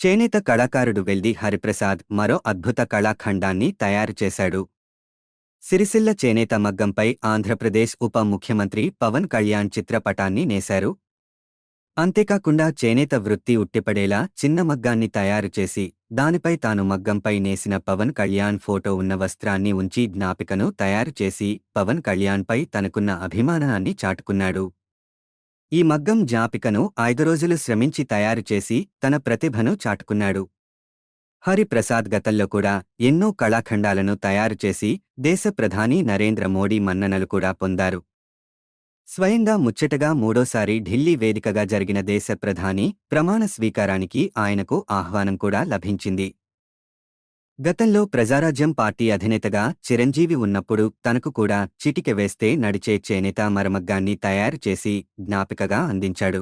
చేనేత కళాకారుడు వెల్ది హరిప్రసాద్ మరో అద్భుత కళాఖండాన్ని తయారు చేశాడు. సిరిసిల్ల చేనేత మగ్గంపై ఆంధ్రప్రదేశ్ ఉప ముఖ్యమంత్రి పవన్ కళ్యాణ్ చిత్రపటాన్ని నేశారు. అంతేకాకుండా చేనేత వృత్తి ఉట్టిపడేలా చిన్న మగ్గాన్ని తయారు చేసి దానిపై తాను మగ్గంపై నేసిన పవన్ కళ్యాణ్ ఫోటో ఉన్న వస్త్రాన్ని ఉంచి జ్ఞాపికను తయారు చేసి పవన్ కళ్యాణ్పై తనకున్న అభిమానాన్ని చాటుకున్నాడు. ఈ మగ్గం జ్ఞాపికను ఐదు రోజులు శ్రమించి తయారుచేసి తన ప్రతిభను చాటుకున్నాడు. హరిప్రసాద్ గతంలో కూడా ఎన్నో కళాఖండాలను తయారుచేసి దేశప్రధాని దేశ ప్రధాని నరేంద్ర మోడీ మన్ననలు కూడా పొందారు. స్వయంగా ముచ్చటగా మూడోసారి ఢిల్లీ వేదికగా జరిగిన దేశ ప్రధాని ప్రమాణ స్వీకారానికి ఆయనకు ఆహ్వానం కూడా లభించింది. గతంలో ప్రజారాజ్యం పార్టీ అధినేతగా చిరంజీవి ఉన్నప్పుడు తనకు కూడా చిటికె వేస్తే నడిచే చేనేత మరమగ్గాన్ని తయారు చేసి జ్ఞాపికగా అందించాడు.